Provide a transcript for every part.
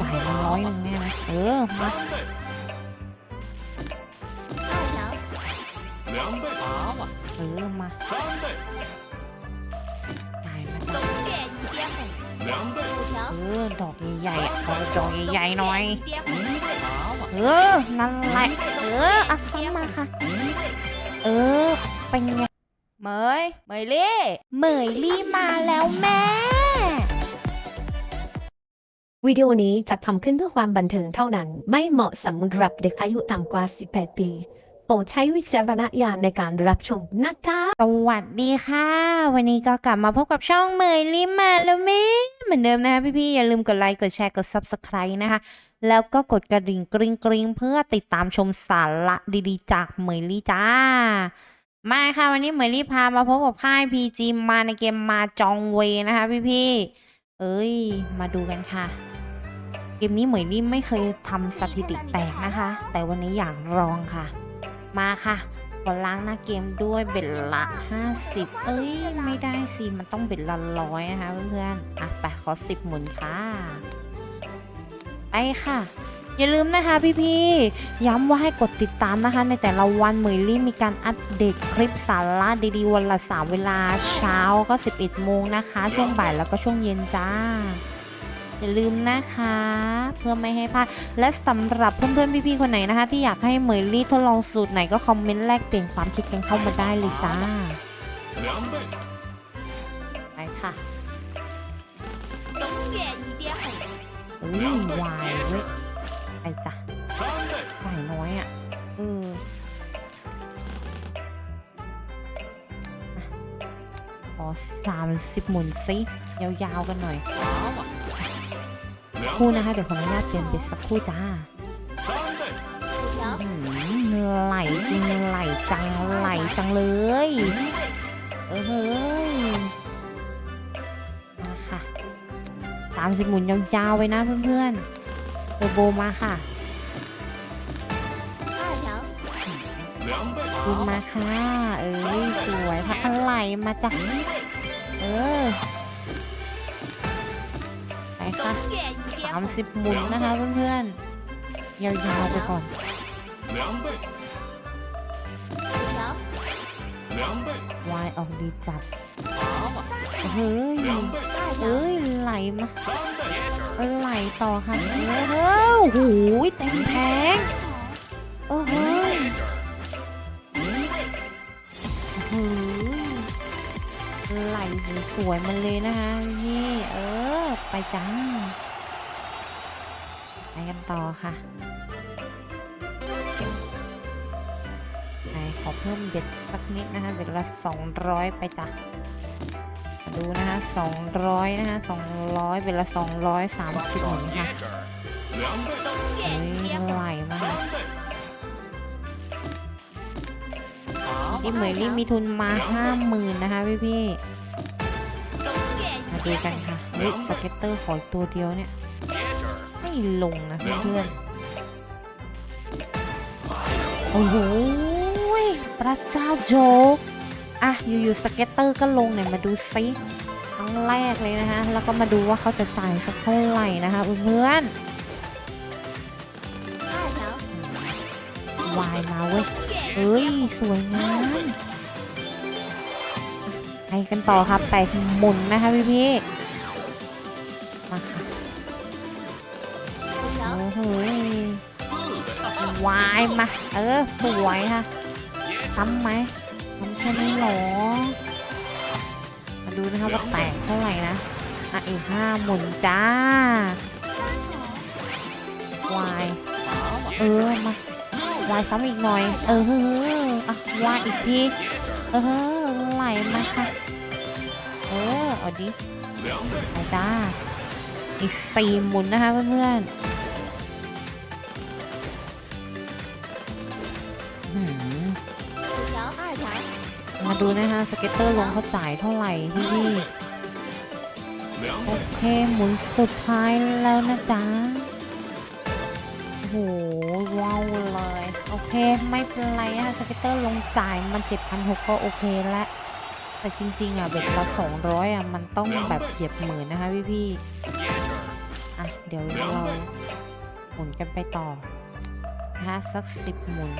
จ่ายมาร้อยหนึงแน่นะเออมาเออมาเออดอกใหญ่ๆขอาดอกใหญ่ๆหน่อย เออ นั่นแหละ เอออัสมาค่ะ เออ เป็นไง เมย เมยลี่ เมยลี่มาแล้วแม่ วิดีโอนี้จัดทำขึ้นเพื่อความบันเทิงเท่านั้น ไม่เหมาะสำหรับเด็กอายุต่ำกว่า 18 ปีโปรดใช้วิจารณญาณในการรับชมนะคะ สวัสดีค่ะ วันนี้ก็กลับมาพบกับช่องเมยลี่มาแล้วแม่เหมือนเดิมนะคะพี่ๆ อย่าลืมกดไลค์ กดแชร์ กด subscribe นะคะ แล้วก็กดกระดิ่งกริ๊งกริ๊งเพื่อติดตามชมสาระดีๆ จากเมยลี่จ้า มาค่ะวันนี้เมยลี่พามาพบกับค่าย PG มาในเกมมาจองเวนะคะพี่ๆ เอ้ย มาดูกันค่ะ มนี้เหมยลี่ไม่เคยทำสถิติแตกนะคะ แต่วันนี้อยากลองค่ะ มาค่ะกดล้างหน้าเกมด้วยเบ็ดละ 50 เอ้ย ไม่ได้สิ มันต้องเบ็ดละร้อยนะคะเพื่อนๆ อะไปขอ 10 หมุนค่ะ ไปค่ะ อย่าลืมนะคะพี่ๆ ย้ำว่าให้กดติดตามนะคะ ในแต่ละวันเหมยลี่มีการอัปเดตคลิปสาระดีๆ วันละ 3 เวลาเช้าก็ 11 โมงนะคะ ช่วงบ่ายแล้วก็ช่วงเย็นจ้า่าลืมนะคะ เพื่อไม่ให้พลาด และสำหรับเพื่อนๆพี่ๆคนไหนนะคะ ที่อยากให้เหมยลี่ทดลองสูตรไหนก็คอมเมนต์แลกเปลี่ยนความคิดกันเข้ามาได้เลยจ้าไปค่ะอุ้ยวายเว้ยไปจ้ะฝ่ายน้อยอะเออพอสามสิบหมุนซิยาวๆกันหน่อย กครู่นะคะ เดี๋ยวขออนุญาตเปลี่ยนไปสักครู่จ้าไหลจริงไหลจังไหลจังเลย เออเฮ้ยมาคะตามสิหมุนยาวๆไปนะเพื่อนๆเออโบมาค่ะขึ้นมาค่ะ เอ้ยสวยพักไหลมาจากเออ นะคะ30 หมุนนะคะเพื่อนๆ ยาวๆไปก่อนวายออกดีจัดเฮ้ยเอ้ย ไหลมาไหลต่อค่ะเฮ้ยโอ้โหเต็มแทงโอ้โหไหลสวยๆมาเลยนะคะนี่เออ ไปจ้าไปกันต่อค่ะไปขอเพิ่มเบ็ดสักนิดนะคะ เบ็ดละ200 ไปจ้ะดูนะคะ200นะคะ200 เบ็ดละ230หมุนค่ะเฮ้ยไหลมากพี่เหมยรี่มีทุนมา 50,000 นะคะพี่พี่ คุยกันค่ะเฮ้ยสเก็ตเตอร์ขอตัวเดียวเนี่ย ไม่ลงนะเพื่อนโอ้โหพระเจ้าโจอะอยู่ๆสเก็ตเตอร์ก็ลงเนี่ยมาดูซิครั้งแรกเลยนะคะแล้วก็มาดูว่าเขาจะจ่ายสักเท่าไหร่นะคะเพื่อนวายมาเว้ยเฮ้ย สวยงาม กันต่อครับไปหมุนนะคะพี่พี่มาค่ะโอ้โหวายมา เออสวยค่ะซ้ำไหมซ้ำแค่นี้หรอ มาดูนะคะว่าแตกเท่าไหร่นะอะอีกห้าหมุนจ้าวายเออมาวายซ้ำอีกหน่อย เออเฮ้ออะวายอีกทีเออไหลมาค่ะ เอาดิเอาด้าอีกสี่หมุนนะคะเพื่อนมาดูนะคะสเก็ตเตอร์ลงเขาจ่ายเท่าไหร่พี่ๆโอเคหมุนสุดท้ายแล้วนะจ๊ะโหว้าวเลย โอเค ไม่เป็นไรนะสเก็ตเตอร์ลงจ่ายมัน7,600ก็โอเคแล้ว แต่จริงๆอะเบ็ดละสองร้อยอะมันต้องแบบเหยียบหมื่นนะคะพี่ๆอะเดี๋ยวเราหมุนกันไปต่อนะคะสักสิบหมุน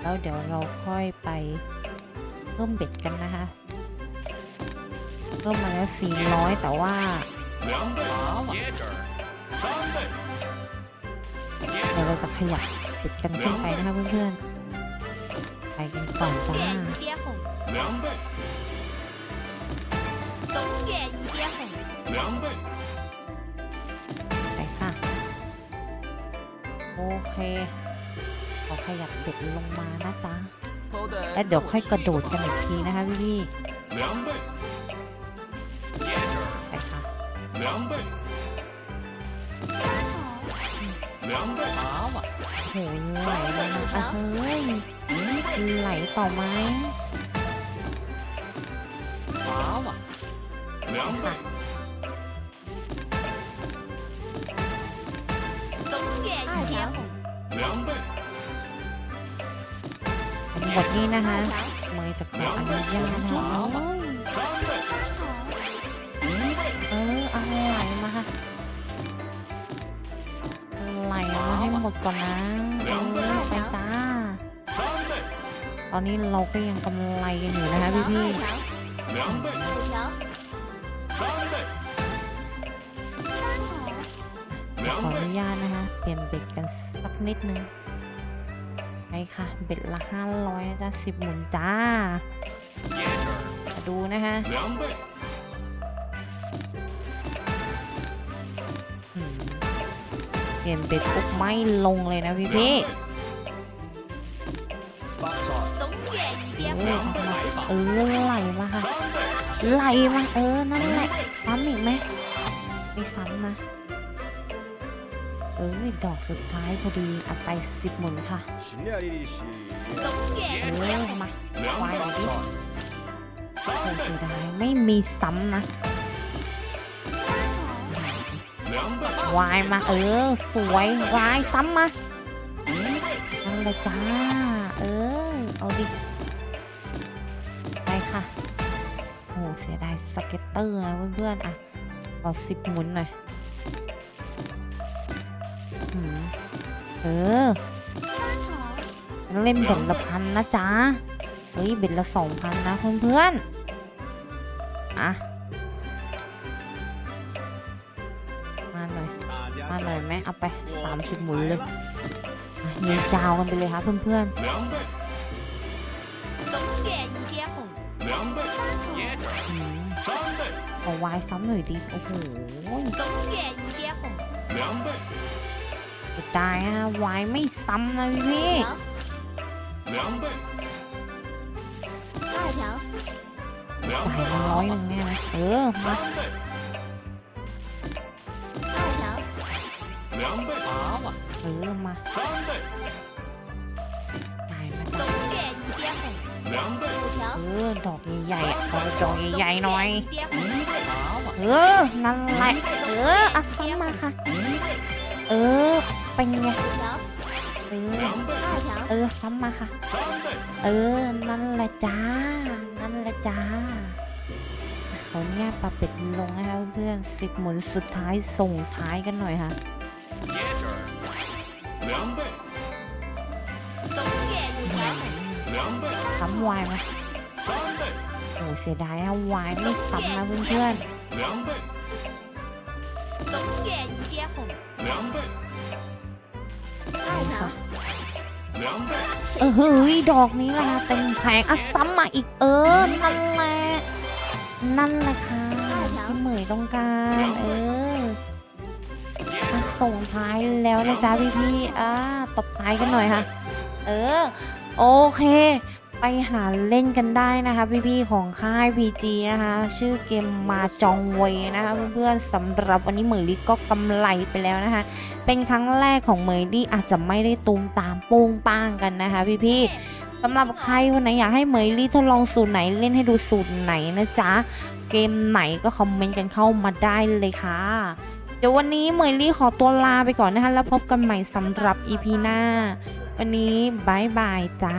แล้วเดี๋ยวเราค่อยไปเพิ่มเบ็ดกันนะคะเพิ่มมาแล้วสี่ร้อยแต่ว่าเดี๋ยวเราจะขยับเบ็ดกันขึ้นไปนะคะเพื่อนๆไปกันก่อนจ้า 东点一点红，两倍， ไปค่ะ โอเคขอขยับเบ็ดลงมานะจ๊ะ แล้วเดี๋ยวค่อยกระโดดกันอีกทีนะคะพี่ 两倍，接着 ๆไปค่ะ 两倍，两倍， โหไหลเลยนะอ่ะเฮ้ยไหลต่อไหม 两倍，东点一点红，两倍， ทั้งหมดนี้นะคะเมย์จะขออนุญาตนะคะโอ้ย 三倍， เออเอาไหลมาค่ะไหลมาให้หมดก่อนนะเออไปจ้า 三倍， ตอนนี้เราก็ยังกำไรกันอยู่นะคะพี่พี่ ขออนุญาตนะคะ เปลี่ยนเบ็ดกันสักนิดนึง ไปค่ะ เบ็ดละห้าร้อยจ๊ะสิบหมุนจ้า ดูนะคะเปลี่ยนเบ็ดปุ๊บไม่ลงเลยนะพี่พี่เออไหลมาค่ะไหลมาเออ นั่นแหละซ้ำอีกไหมไม่ซ้ำนะ เอ้ย ดอกสุดท้ายพอดีอัดไปสิบหมุนค่ะเริ่มมาควายดิเสียดายไม่มีซ้ำนะวายมาเออ สวยวายซ้ำมาเอาเลยจ้า เออ เอาดิ ไปค่ะ โอ้เสียดายสเก็ตเตอร์นะเพื่อนๆ อะขอสิบหมุนหน่อย เออต้องเล่นเบ็ดละพันนะจ๊ะ เฮ้ย เบ็ดละสองพันนะเพื่อนเพื่อนอะมาหน่อยมาหน่อยแม่เอาไปสามสิบหมุนเลยยิงจาวกันไปเลยครับเพื่อนเพื่อวายซ้ำหน่อยดิ โอ้โห 东点一点红，两倍， เสียดายอะวายไม่ซ้ำนะพี่พี่ 五条，两倍，二条，两 จ่าย 倍， มาร้อยหนึ่งแน่นะเออ มา 三倍，二条，两倍， เออ มา 三倍， จ่ายมา 东 จ้ะ 点一点红，两倍，五条， เออ ดอกใหญ่ๆอะขอดอกใหญ่ๆหน่อย 一点红， เออ นั่นแหละ เออเอาซ้ำมาค่ะ เออ เป็นไงเออเออซ้ำมาค่ะ เออ นั่นแหละจ้า นั่นแหละจ้าเขาเนี่ยปรัเป็ดลงนะคะเพื่อนสิบหมุนสุดท้ายส่งท้ายกันหน่อยค่ะซ้ำวายไหมโอ้เสียดายอะวายไม่ซ้ำนะเพื่อนๆ เออเฮ้ยดอกนี้แหละเต็มแผงอะซ้ำมาอีกเออนั่นแหละนั่นแหละค่ะที่เหมยต้องการเออส่งท้ายแล้วนะจ๊ะพี่พี่อ่าตบท้ายกันหน่อยค่ะ เออ โอเค ไปหาเล่นกันได้นะคะ พี่ๆของค่าย PG นะคะ ชื่อเกมมาจองเวนะคะเพื่อนๆสำหรับวันนี้เหมยลี่ก็กำไรไปแล้วนะคะ เป็นครั้งแรกของเหมยลี่อาจจะไม่ได้ตูมตามโป้งป้างกันนะคะ พี่ๆสำหรับใครวันไหนอยากให้เหมยลี่ทดลองสูตรไหนเล่นให้ดูสูตรไหนนะจ๊ะ เกมไหนก็คอมเมนต์กันเข้ามาได้เลยค่ะ เดี๋ยววันนี้เหมยลี่ขอตัวลาไปก่อนนะคะ แล้วพบกันใหม่สำหรับ EP หน้า วันนี้บายบายจ้า